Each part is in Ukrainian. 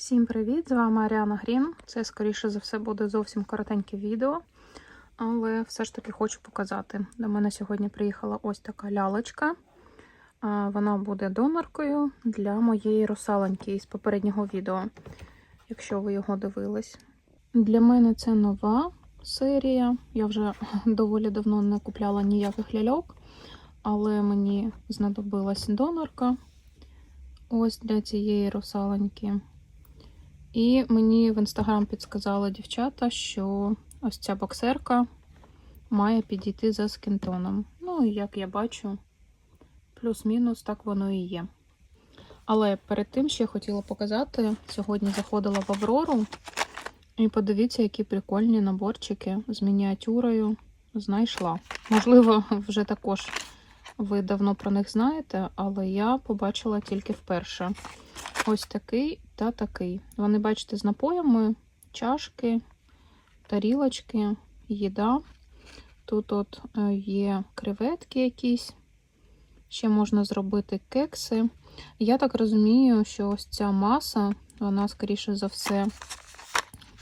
Всім привіт! З вами Аріана Грін. Це, скоріше за все, буде зовсім коротеньке відео, але все ж таки хочу показати. До мене сьогодні приїхала ось така лялочка. Вона буде доноркою для моєї русалоньки із попереднього відео, якщо ви його дивились. Для мене це нова серія. Я вже доволі давно не купляла ніяких ляльок, але мені знадобилась донорка. Ось для цієї русалоньки. І мені в інстаграм підсказали дівчата, що ось ця боксерка має підійти за скінтоном. Ну, як я бачу, плюс-мінус так воно і є. Але перед тим ще хотіла показати: сьогодні заходила в Аврору, і подивіться, які прикольні наборчики з мініатюрою знайшла. Можливо, вже також ви давно про них знаєте, але я побачила тільки вперше. Ось такий та такий. Вони, бачите, з напоями, чашки, тарілочки, їда. Тут от е, є креветки якісь. Ще можна зробити кекси. Я так розумію, що ось ця маса, вона, скоріше за все,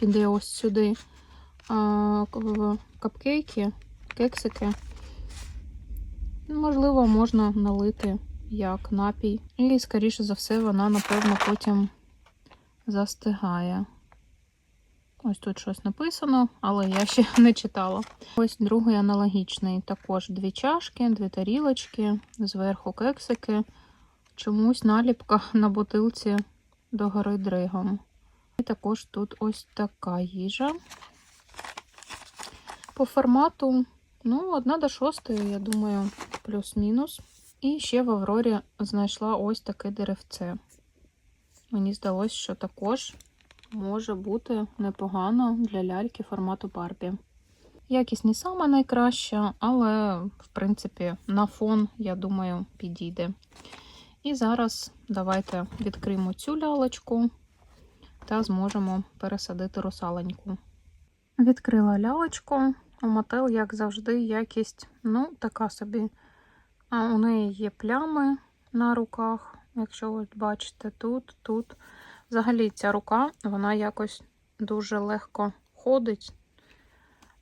піде ось сюди в капкейки, кексики. Можливо, можна налити як напій. І, скоріше за все, вона, напевно, потім застигає. Ось тут щось написано, але я ще не читала. Ось другий аналогічний. Також дві чашки, дві тарілочки, зверху кексики. Чомусь наліпка на бутилці догори дригом. І також тут ось така їжа. По формату, ну, одна до шостої, я думаю, плюс-мінус. І ще в Аврорі знайшла ось таке деревце. Мені здалося, що також може бути непогано для ляльки формату Барбі. Якість не сама найкраща, але, в принципі, на фон, я думаю, підійде. І зараз давайте відкриємо цю лялочку та зможемо пересадити русаленьку. Відкрила лялочку. У мотел, як завжди, якість, ну, така собі. А у неї є плями на руках, якщо ви бачите, тут, тут. Взагалі ця рука, вона якось дуже легко ходить,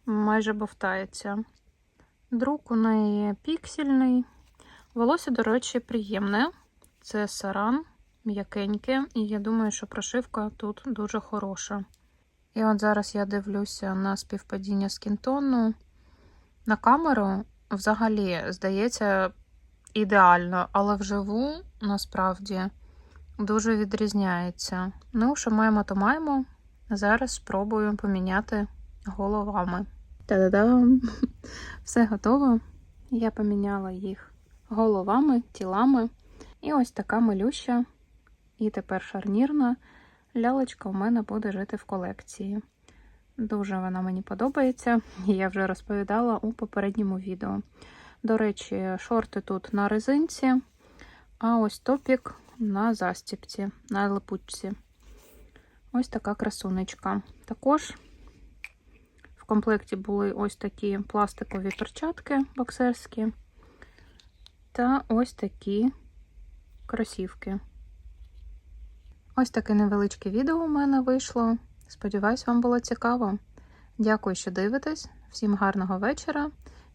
майже бовтається. Друк у неї піксельний. Волосся, до речі, приємне. Це саран, м'якеньке, і я думаю, що прошивка тут дуже хороша. І от зараз я дивлюся на співпадіння скінтону. На камеру взагалі, здається, ідеально, але вживу насправді дуже відрізняється. Ну, що маємо, то маємо. Зараз спробую поміняти головами. Та-да-дам! Все готово. Я поміняла їх головами, тілами. І ось така милюща, і тепер шарнірна лялечка у мене буде жити в колекції. Дуже вона мені подобається, я вже розповідала у попередньому відео. До речі, шорти тут на резинці, а ось топік на застіпці, на липучці. Ось така красунечка. Також в комплекті були ось такі пластикові перчатки боксерські та ось такі кросівки. Ось таке невеличке відео у мене вийшло. Сподіваюсь, вам було цікаво. Дякую, що дивитесь. Всім гарного вечора